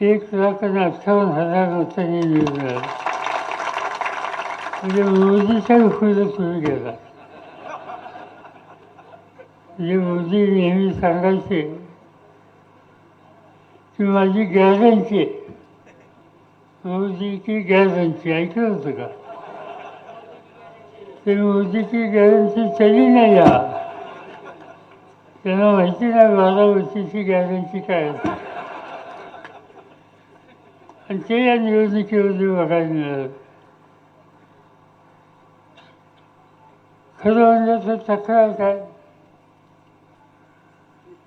एक लाख आणि अठ्ठावन्न हजार लोकांनी निवडून म्हणजे मोदीच्या पुढे सुरू गेला. म्हणजे मोदी नेहमी सांगायचे की माझी गॅरंटी आहे. मोदी की गॅरंटी ऐकलं होतं का? ते मोदीची गॅरंटी चली नाही या त्यांना माहिती नाही बारा वर्षीची गॅरंटी काय असते आणि ते या निवडणुकीमध्ये बघायला मिळालं. खरं म्हणजे तर तक्रार काय?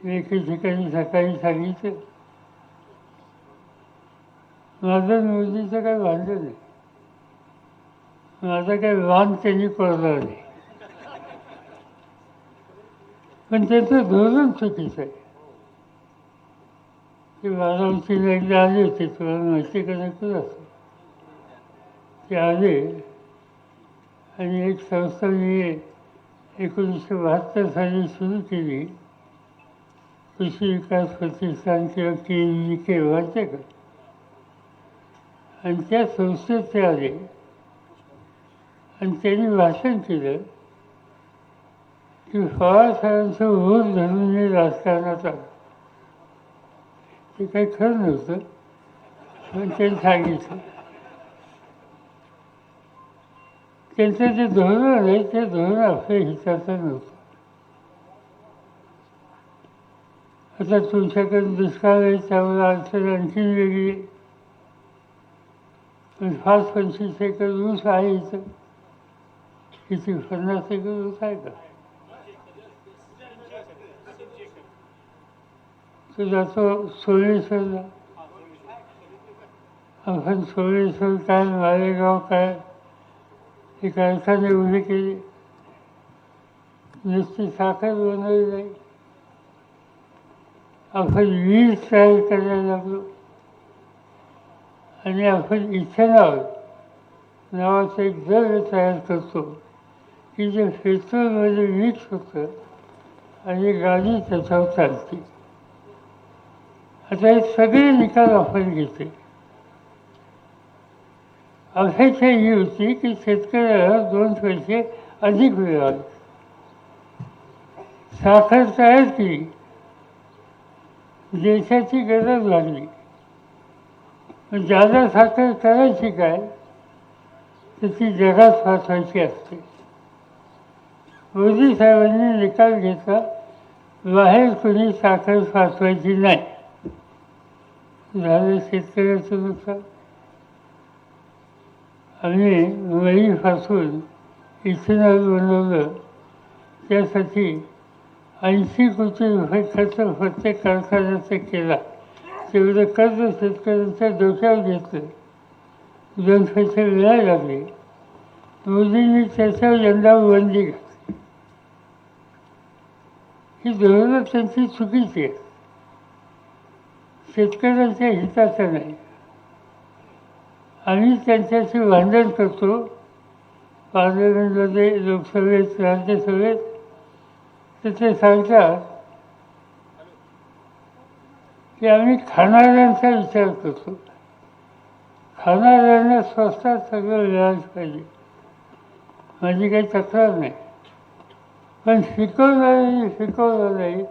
एके ठिकाणी सकाळी सांगितलं. माझं मोदीचं काही भांडण नाही माझं काही वाण त्यांनी कळलं नाही पण त्याचं धोरण चुकीचं आहे. ते बारामतीला एकदा आले होते तुम्हाला माहिती का नको असं? ते आले आणि एक संस्था मी एकोणीसशे बहात्तर साली सुरू केली. कृषी विकास प्रतिष्ठान किंवा के व्ही के वाटते का? आणि त्या संस्थेत ते आले. आणि त्यांनी भाषण केलं की फळासाहेबांचं ओढ धरून हे राजकारणात आलं. ते काही खरं नव्हतं पण त्यांनी सांगितलं त्यांचं जे धोरण आहे ते धोरण आपल्या हिताचं नव्हतं आता तुमच्याकडे दुष्काळ आहे त्यामुळे अडचण आणखी वेगळी आहे पण फास्ट पंचवीस एकर ऊस आहे इथं किती पन्नास एकर ऊस आहे का की जातो सोळेश्वरला आपण सोळेश्वर काय मालेगाव काय हे कारखाने उभी केली नुसती साखर बनवली नाही. आपण वीज तयार करायला लागलो. आणि आपण इथेनॉल नावाचं एक द्रव्य तयार करतो. की जे पेट्रोलमध्ये मिक्स होतं आणि गाडी त्याच्यावर चालते. आता हे सगळे निकाल आपण घेते अपेक्षा ही होती की शेतकऱ्याला दोन पैसे अधिक मिळाले. साखर तयार केली देशाची गरज लागली. पण ज्यादा साखर करायची काय तर ती जगात पाठवायची असते. मोदी साहेबांनी निकाल घेतला बाहेर कोणी साखर पाठवायची नाही. झालं शेतकऱ्याचं नुकसान आम्ही फासून इथेनॉल बनवलं. त्यासाठी ऐंशी कोटी रुपये खर्च प्रत्येक कारखान्याचा केला. तेवढं कर्ज शेतकऱ्यांच्या डोक्यावर घेतलं. दोन पैसे मिळायला लागले. मोदींनी त्याच्यावर यंदा बंदी घातली. ही धोरणं त्यांची चुकीची आहे शेतकऱ्यांच्या हिताचं नाही आम्ही त्यांच्याशी भांडण करतो. पार्लमेंटमध्ये लोकसभेत राज्यसभेत तर ते सांगतात की आम्ही खाणाऱ्यांचा विचार करतो. खाणाऱ्यांना स्वस्तात सगळं मिळालं पाहिजे. माझी काही तक्रार नाही. पण शिकवणाऱ्यांनी शिकवलं नाही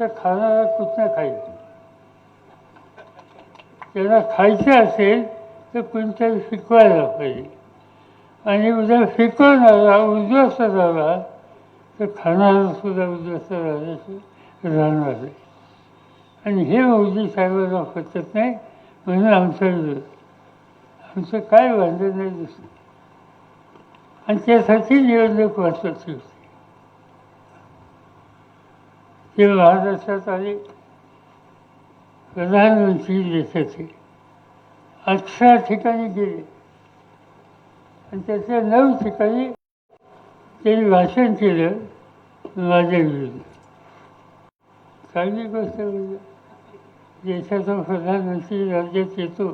तर खाणारा कुठनं खाईल? त्यांना खायचं असेल तर कोणतरी शिकवायला पाहिजे. आणि उद्या शिकवणारा उद्ध्वस्त झाला तर खाणारा सुद्धा उद्ध्वस्त राहण्याचं राहणार आहे आणि हे मोदी साहेबांना पटत नाही म्हणून आमचं विरोध आमचं काय बांधलं नाही दिसत आणि त्यासाठी निवडणूक महत्वाची होती. ते महाराष्ट्रात आले. प्रधानमंत्री देशाचे. अठरा ठिकाणी गेले. आणि त्याच्या नऊ ठिकाणी त्यांनी भाषण केलं माझ्या विरुद्ध. चांगली गोष्ट म्हणजे देशाचा प्रधानमंत्री राज्यात येतो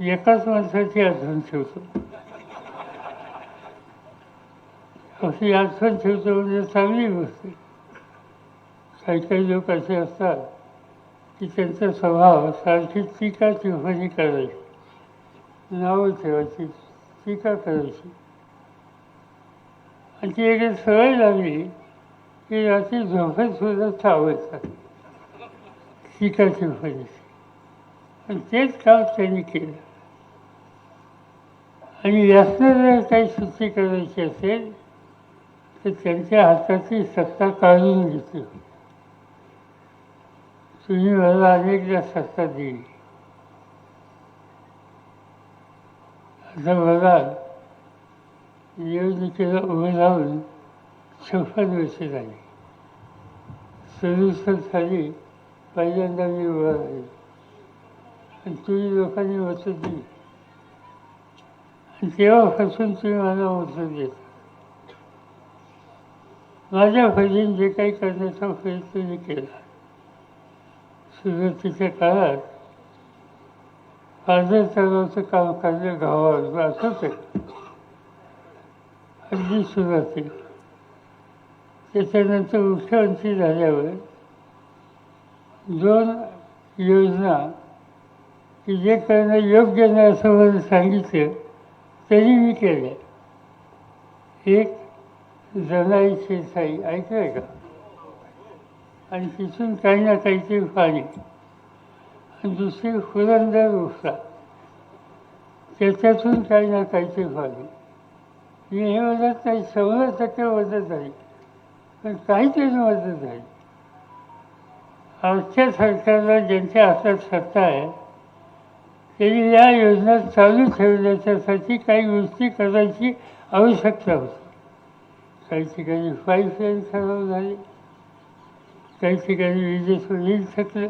एकाच माणसाची आठवण ठेवतो. अशी आठवण ठेवतो म्हणजे चांगली गोष्ट. आहे काही काही लोक असे असतात की त्यांचा स्वभाव सारखी टीका टिप्पणी करायची. नावं ठेवायची टीका करायची. आणि ती एक सवय लागली की रात्री झोपेतसुद्धा सुद्धा टीका टिप्पणीची आणि तेच काम त्यांनी केलं. आणि यातनं जर काही सुट्टी करायची असेल तर त्यांच्या हाताची सत्ता काढून घेतली. तुम्ही मला अनेकदा सत्ता दिली आता मला निवडणुकीला उभं राहून छप्पन वर्ष झाली. सदुसष्ट साली पहिल्यांदा मी उभा राहिली. आणि तुम्ही लोकांनी मतं दिली. आणि तेव्हापासून तुम्ही मला मतं देता. माझ्या फजीन जे काही करण्याचा प्रयत्न मी केला. सुरुवातीच्या काळात अर्ध्या तलावाचं काम करणे गावावर असंच आहे. अगदी सुरुवाती त्याच्यानंतर मुख्यमंत्री झाल्यावर दोन योजना की जे करणं योग्य नाही असं मला सांगितलं तरी मी केल्या. एक जनाई साई ऐकलं का? आणि तिथून काही ना काहीतरी पाणी आणि दुसरी फुलंदर रुसा त्याच्यातून काही ना काहीतरी फारी मी हे म्हणत नाही शंभर टक्के मदत झाली पण काहीतरी मदत झाली आजच्या सरकारला ज्यांच्या हातात सत्ता आहे त्यांनी या योजना चालू ठेवण्याच्यासाठी काही गोष्टी करायची आवश्यकता होती. काही ठिकाणी फाईव्ह लाईन खराब झाली काही ठिकाणी विजेचं बिल थकलं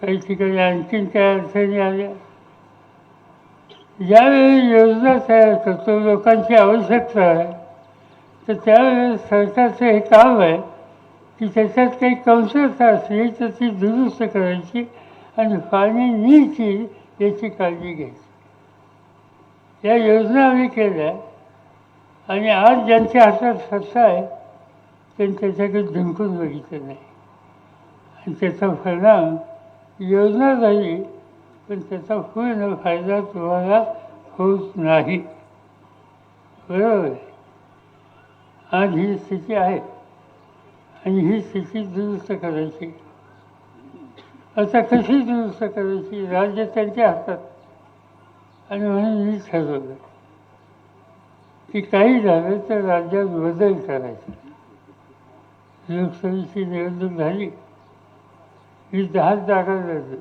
काही ठिकाणी आणखीन काय अडचणी आल्या. ज्यावेळी योजना तयार करतो लोकांची आवश्यकता आहे तर त्यावेळेस सरकारचं हे काम आहे की त्याच्यात काही कमतरता असली तर ती दुरुस्त करायची आणि पाणी नीट येईल याची काळजी घ्यायची. या योजना आम्ही केल्या आणि आज ज्यांच्या हातात सत्ता आहे त्यांनी त्याच्याकडे जिंकून बघितलं नाही. आणि त्याचा परिणाम योजना झाली पण त्याचा पूर्ण फायदा तुम्हाला होत नाही. बरोबर आहे? आज ही स्थिती आहे. आणि ही स्थिती दुरुस्त करायची. आता कशी दुरुस्त करायची? राज्य त्यांच्या हातात. आणि म्हणून मी ठरवलं की काही झालं तर राज्यात बदल करायचा. लोकसभेची निवडणूक झाली. ही दहाच जागा लढली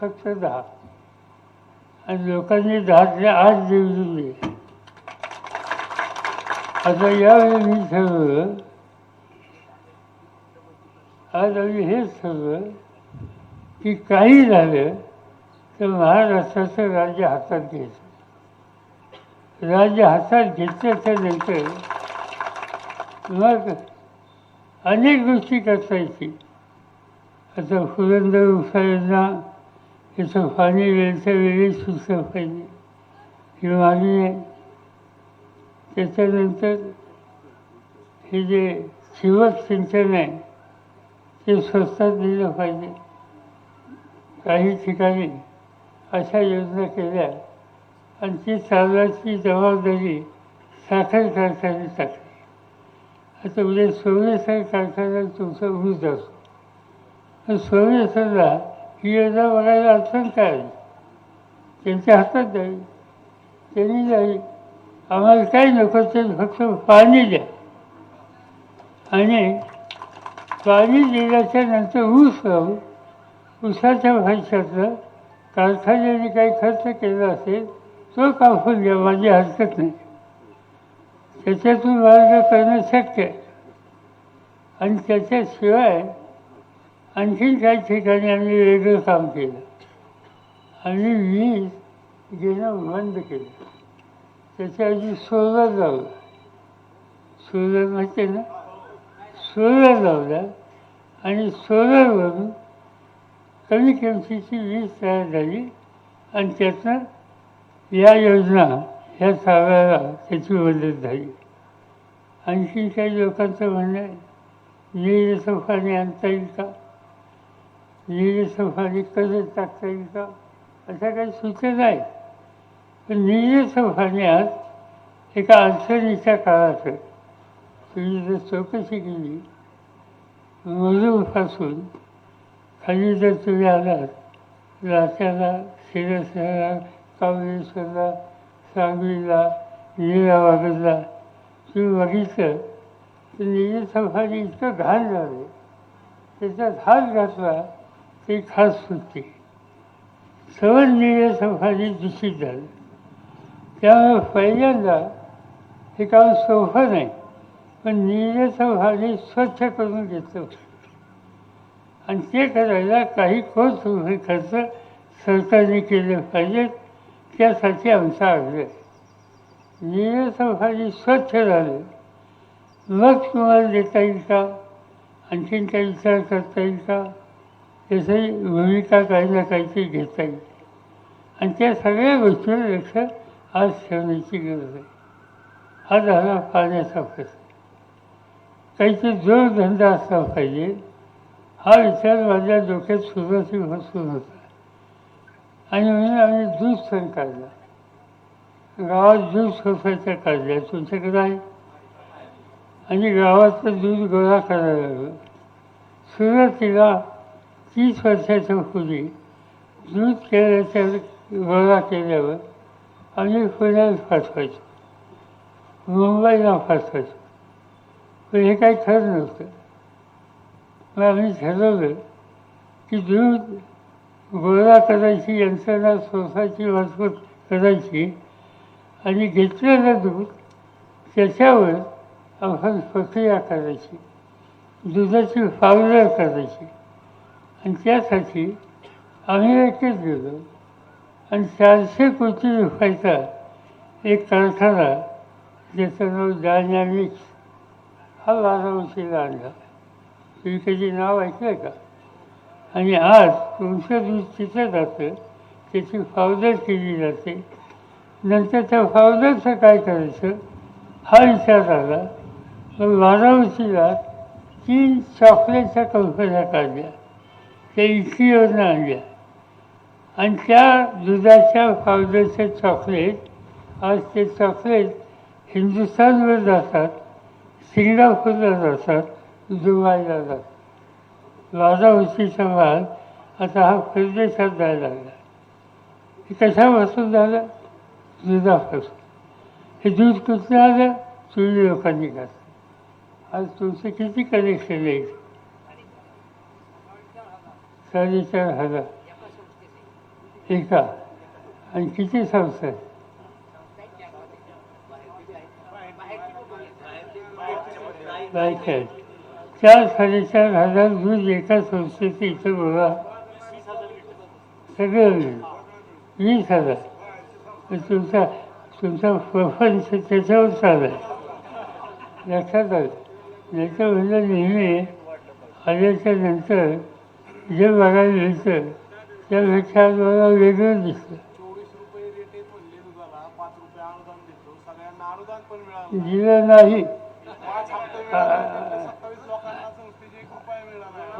फक्त दहा. आणि लोकांनी दहातल्या आठ निवडून दिले. आता यावेळी मी ठरवलं आज आम्ही हेच ठरवलं की काही झालं तर महाराष्ट्राचं राज्य हातात घ्यायचं. राज्य हातात घेतल्याच्या नंतर मग अनेक गोष्टी करता येतील आता फुलंदर उपसायांना याचं पाणी वेळच्या वेळी सुचलं पाहिजे. ही मागणी आहे. त्याच्यानंतर हे जे ठिबक सिंचन आहे ते स्वस्तात दिलं पाहिजे. काही ठिकाणी अशा योजना केल्या आणि ती चालवायची जबाबदारी साखर कारखाने टाकली. आता म्हणजे उद्या सोनेसर कारखाना तुमचा ऊस असतो. सोनेसरला ही योजना बघायला अडचण काय? त्यांच्या हातात द्यावी त्यांनी द्यावी आम्हाला काही नको ते फक्त पाणी द्या. आणि पाणी दिल्याच्या नंतर ऊस राहू ऊसाच्या पैशाचं कारखान्याने काही खर्च केला असेल तो कापून घ्या माझी हरकत नाही. त्याच्यातून मार्ग करणं शक्य आहे. आणि त्याच्याशिवाय आणखीन काही ठिकाणी आम्ही वेगळं काम केलं. आणि वीज घेणं बंद केलं. त्याच्याऐवजी सोलर लावला. सोलर माहिती ना? सोलर लावला आणि सोलरवरून कमी किमतीची वीज तयार झाली आणि त्यातनं या योजना ह्या साव्याला त्याची मदत झाली आणखी काही लोकांचं म्हणणं आहे विहिरीचं आणता येईल का? नील सफारी टाकता येईल का? अशा काही सूचना आहेत. पण नील सफारी आज एका अडचणीच्या काळात तुम्ही जर चौकशी केली मजूरपासून खाली जर तुम्ही आलात लाट्याला शिरसला कावळेश्वरला सांगलीला निरावागडला तुम्ही बघितलं तर निजी सफारी इतकं घाण झालं. त्याच्यात हात घातला ते खास सुटते सवय निळ्या सफारी दूषित झालं. त्यामुळे पहिल्यांदा हे काम सोपं नाही पण निळ्या सफारी स्वच्छ करून घेतलं आणि ते करायला काही कोर्स खर्च सरकारने केले पाहिजेत त्यासाठी आमचा आग्रह. आहे स्वच्छ झालं. मग तुम्हाला देता येईल का? आणखीन काही विचार करता येईल का? त्याची भूमिका काही ना काहीतरी घेता येईल. आणि त्या सगळ्या गोष्टीवर लक्ष आज ठेवण्याची गरज आहे. हा झाला पाण्याचा प्रश्न. काहीतरी जोडधंदा असला पाहिजे. हा विचार माझ्या डोक्यात सुरुवातीपासून होता. आणि म्हणून आम्ही दूध पण काढला गावात दूध सोसायच्या काढल्या तुमच्याकडे आहे? आणि गावाचं दूध गोळा करायला लागलो सुरुवातीला तीस वर्षाच्या पूर्वी दूध केल्याच्या गोळा केल्यावर आम्ही पुण्याला पाठवायचो. मुंबईला पाठवायचो. पण हे काही खरं नव्हतं. मग आम्ही ठरवलं की दूध गोळा करायची यंत्रणा स्वतःची मजबूत करायची आणि घेतलेलं दूध त्याच्यावर आपण प्रक्रिया करायची. दुधाची पावडर करायची. आणि त्यासाठी आम्ही एकच गेलो. आणि चारशे कोटी रुपयाचा एक कारखाना ज्याचं नाव डायनॅमिक्स. हा बारामतीला आणला. तुम्ही कधी नाव ऐकलं का? आणि आज तुमचं दूध तिथं जातं त्याची फावदर केली जाते. नंतर त्या फावदरचं काय करायचं? हा विचार आला मग बारामतीला तीन चॉकलेटच्या कंपन्या काढल्या. त्या इटलीवरनं आणल्या. आणि त्या दुधाच्या पावडरचे चॉकलेट आज ते चॉकलेट हिंदुस्थानवर जातात सिंगापूरला जातात दुबईला जातात. बारामतीचा संवाद आता हा परदेशात जायला लागला. हे कशापासून झालं? दुधापासून हे दूध कुठलं आलं? तुम्ही लोकांनी घातलं आज तुमचं किती कनेक्शन आहे? साडेचार हजार. एका आणि किती संस्था? आहेत बाईक आहेत. चार साडेचार हजार दूध एका संस्थेचे इथं गोळा सगळं वीस हजार. तुमचा तुमचा प्रपंच त्याच्यावर चालला लक्षात आलं. नाही तर म्हणजे नेहमी आल्याच्यानंतर जे बघायला मिळतं त्यापेक्षा मला वेगळं दिसतं. चोवीस रुपये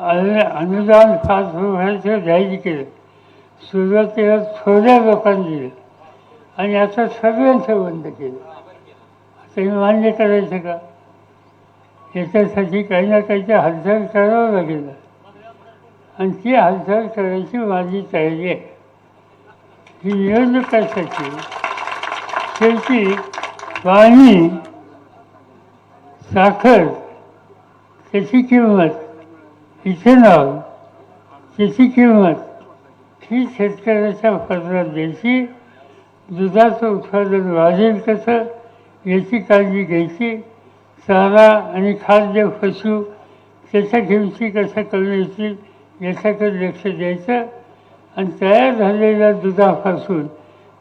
आणि अनुदान पाच रुपयाचं जाहीर केलं सुरुवातीला थोड्या लोकांनी दिलं आणि आता सगळ्यांचं बंद केलं. आता हे मान्य करायचं का? याच्यासाठी काही ना काहीची हालचाल करावं लागेल. आणि ती हालचाल करायची माझी तयारी आहे. ही निवडणुकासाठी शेवटी पाणी साखर त्याची किंमत? इथेनॉल त्याची किंमत ही शेतकऱ्याच्या पदरात द्यायची. दुधाचं उत्पादन वाढेल कसं याची काळजी घ्यायची. चारा आणि खाद्य पशु त्याच्या किमती कशा कमी येतील याच्याकडे लक्ष द्यायचं. आणि तयार झालेल्या दुधापासून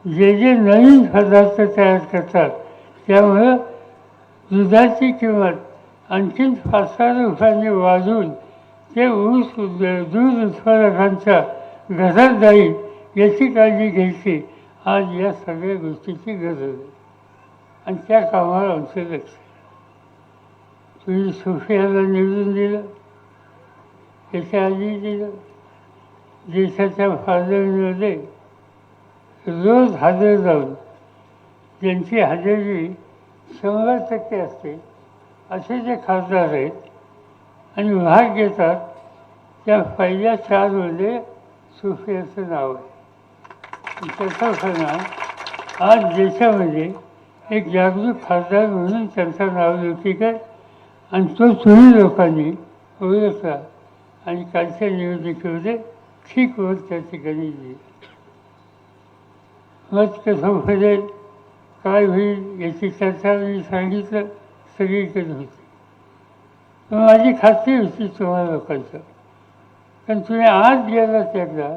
जे जे नवीन पदार्थ तयार करतात त्यामुळं दुधाची किंमत आणखीन पाच सहा रुपयांनी वाढून ते ऊस दूध उत्पादकांच्या घरात जाईल याची काळजी घ्यायची. आज या सगळ्या गोष्टीची गरज आहे. आणि त्या कामावर आमचं लक्ष तुम्ही सोफियाला निवडून दिलं. त्याच्या आधी दिलं. देशाच्या फादरमध्ये रोज हजर जाऊन ज्यांची हजेरी शंभर टक्के असते असे जे खासदार आहेत आणि भाग घेतात त्या पहिल्या चारमध्ये सुफी असं नाव आहे. त्याचा परिणाम आज देशामध्ये एक जागरूक खासदार म्हणून त्यांचं नाव लौकिक आहे. आणि तो तुम्ही लोकांनी ओळखला आणि कालच्या निवडणुकीमध्ये ठीक होत त्या ठिकाणी दिली मत कसं फरेल काय होईल याची चर्चा मी सांगितलं सगळीकडे होती. माझी खात्री होती तुम्हाला लोकांचं. पण तुम्ही आज गेलात एकदा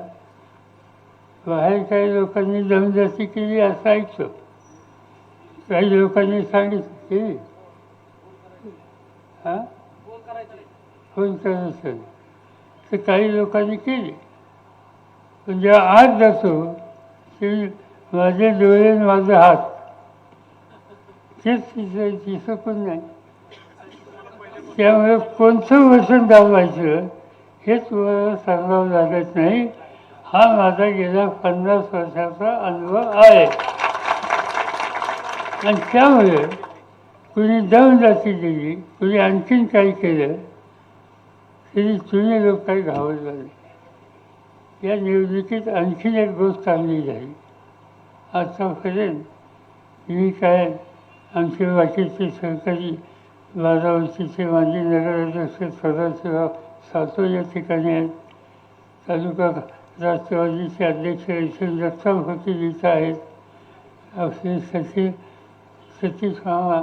बाहेर काही लोकांनी दमदस्ती केली असं ऐकतो काही लोकांनी सांगितलं केली हां? फोन करायचं तर काही लोकांनी केली. पण जेव्हा आज जातो ते माझे डोळे आणि माझा हात तेच तिथं दिसत पण नाही. त्यामुळे कोणतं वचन दाबायचं हे तुम्हाला सांगावं लागत नाही. हा माझा गेल्या पन्नास वर्षाचा अनुभव आहे. आणि त्यामुळे कुणी जाती दिली कुणी आणखीन काही केलं तरी जुने लोक काही घावत झाले या निवडणुकीत आणखीन एक गोष्ट चांगली झाली. आतापर्यंत मी काय आमचे बाकीचे सहकारी बारा माजी नगराध्यक्ष सदाशिवराव सातो या ठिकाणी आहेत. तालुका राष्ट्रवादीचे अध्यक्ष यशवंत जगताप होते आहेत. असे सचिव सतीश मामा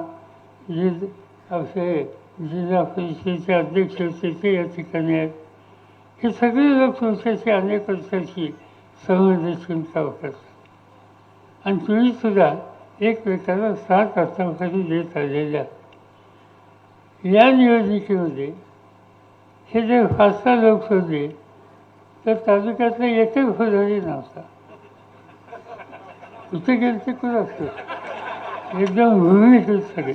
जिद असे जिल्हा परिषदेचे अध्यक्ष होते ते या ठिकाणी आहेत. हे सगळे लोक तुमच्याशी अनेक वर्षाची संवेदनशील काम करतात. आणि तुम्हीसुद्धा एकमेकाला साथ आतापर्यंत देत आलेल्या या निवडणुकीमध्ये हे जे फारसा लोक होते तर तालुक्यातला एकच फुलही नव्हता. कुठे गेले ते कुठं असतं? एकदम भूमिक सगळे.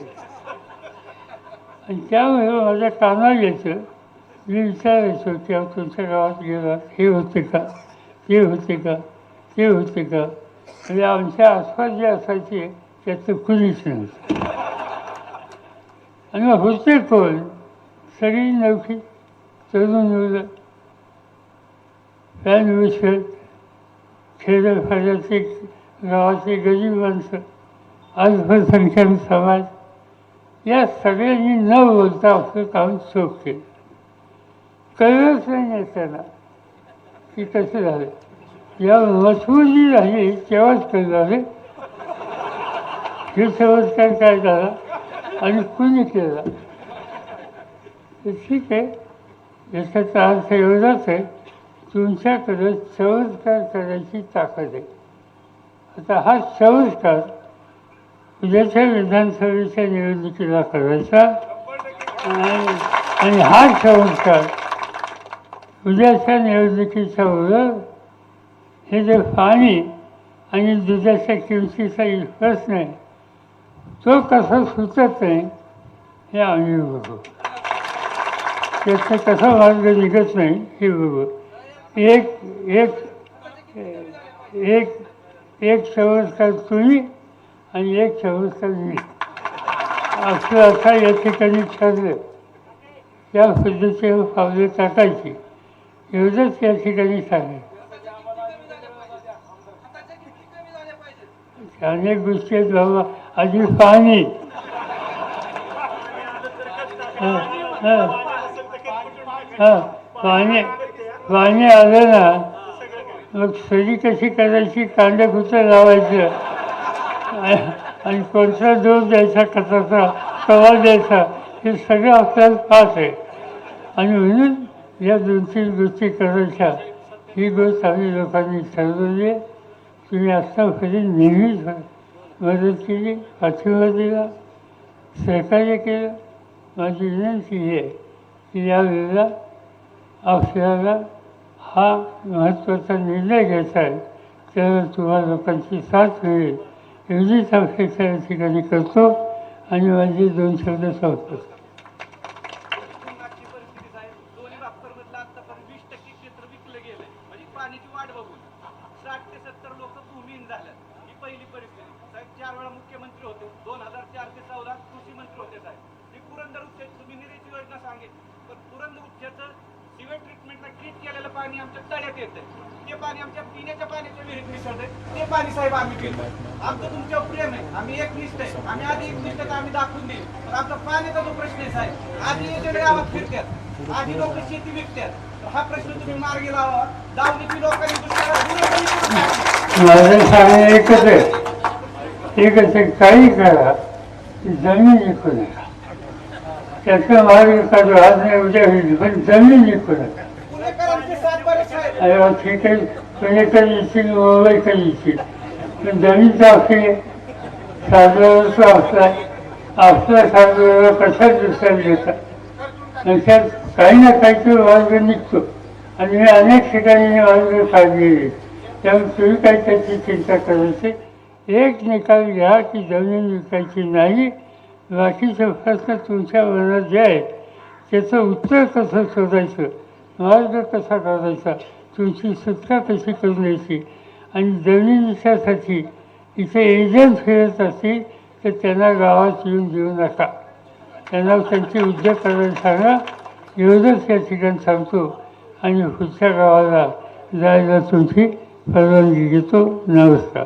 आणि त्यामुळे माझ्या कानात यायचं. मी विचारायचो की अहो तुमच्या गावात गेला हे होते का? ते होते का? ते होते का? म्हणजे आमच्या आसपास जे असायचे त्याचं कुणीच नव्हतं. आणि मग होते कोण सगळी नवखी तरुण मुलं फॅन विषय खेड्यापाड्याचे गावाचे गरीब माणसं अल्पसंख्याक समाज या सगळ्यांनी न बोलता आपलं काम चोख केलं. कळलंच नाही त्याला की कसं झालं. या मजबूरी झाली तेव्हाच कळलं झाले हे संस्कार काय झाला? आणि कुणी केला? तर ठीक आहे. याचा अर्थ एवढाच आहे. तुमच्याकडे संस्कार करायची ताकद आहे. आता हा संस्कार उद्याच्या विधानसभेच्या निवडणुकीला करायचा आणि हा संस्कार उद्याच्या निवडणुकीचा उलट हे जे पाणी आणि दुधाच्या किमतीचा प्रश्न आहे. तो कसा सुचत नाही हे आम्ही बघू. त्याचा कसा मार्ग निघत नाही हे बघू. एक एक एक एक चमत्कार तुम्ही आणि एक चमत्कार मी. असं आता या ठिकाणी ठरलं. त्या पद्धतीने पावले टाकायची. एवढंच या ठिकाणी सांगेल अनेक गोष्टी आहेत बाबा. आधी पाणी हां हां. हां पाणी पाणी आलं ना मग सजी कशी करायची कांदे कुठं लावायचं? आणि कोणता दूध द्यायचा कसाचा कवा द्यायचा हे सगळं आपल्याला पास आहे. आणि म्हणून या दोन तीन गोष्टी करायच्या. ही गोष्ट आम्ही लोकांनी ठरवली आहे. तुम्ही फरी नेहमीच मदत केली पाठिंबा दिला सहकार्य केलं. माझी विनंती आहे की यावेळेला आपल्याला हा महत्त्वाचा निर्णय घ्यायचा आहे. त्यावर तुम्हाला लोकांची साथ मिळेल. एवढीच अपेक्षा या ठिकाणी करतो आणि माझे दोन शब्द संपतात तुंगाची परिस्थिती आहे दोन्ही बाप्परमधलं आतापर्यंत वीस टक्के क्षेत्र विकलं गेलंय म्हणजे पाणी पाण्याची वाट बघून साठ ते सत्तर लोक भूमिहीन झाल्यात ही पहिली परिस्थिती साहेब चार वेळा मुख्यमंत्री होते दोन हजार चार ते चौदा कृषी मंत्री होते साहेब ही पुरंदर उपचार तुम्ही निधीची योजना सांगेल पण पुरंदर उपचारचं सिवेज ट्रीटमेंटला ट्रीट केलेलं पाणी आमच्या तळ्यात येतं ते पाणी आमच्या पिण्याच्या पाण्याच्या विहिरीत मिसळतंय ते पाणी साहेब आम्ही पितो आमचं तुमच्यावर प्रेम आहे आम्ही एकनिष्ठ आहे आम्ही आधी एकनिष्ठ आम्ही दाखवून देईल पण आमचा पाण्याचा जो प्रश्न आहे साहेब आधी एजंट गावात फिरतात आधी लोक शेती विकतात तर हा प्रश्न तुम्ही मार्गी लावा. दावणीची लोकांनी दुसऱ्याला गुन्हेगारी करून टाकली. माझं सांगणं एकच आहे. एकच आहे. काही करा. जमीन विकू नका त्याचा मार्ग काढू आज नाही उद्या होईल पण जमीन विकू नका अरे ठीक आहे. पुणेकर येशील येशील. पण जमीनचा असले साधवाचा असला आपला साधवाला कशात दुसऱ्याला देतात? आणि त्यात काही ना काहीतरी मार्ग निघतो. आणि मी अनेक ठिकाणी हे मार्ग काढलेले त्यामुळे तुम्ही काही त्याची चिंता करायची? एक निकाल घ्या की जमीन विकायची नाही बाकीचे प्रश्न तुमच्या मनात जे आहेत त्याचं उत्तर कसं शोधायचं? मार्ग कसा काढायचा? तुमची सुटका कशी करून द्यायची? आणि जमिनीच्यासाठी इथे एजंट फिरत असतील तर त्यांना गावात येऊन देऊ नका. त्यांना त्यांचे उद्योग करायला सांगा. एवढंच या ठिकाणी थांबतो आणि पुढच्या गावाला जायला तुमची परवानगी घेतो. नमस्कार.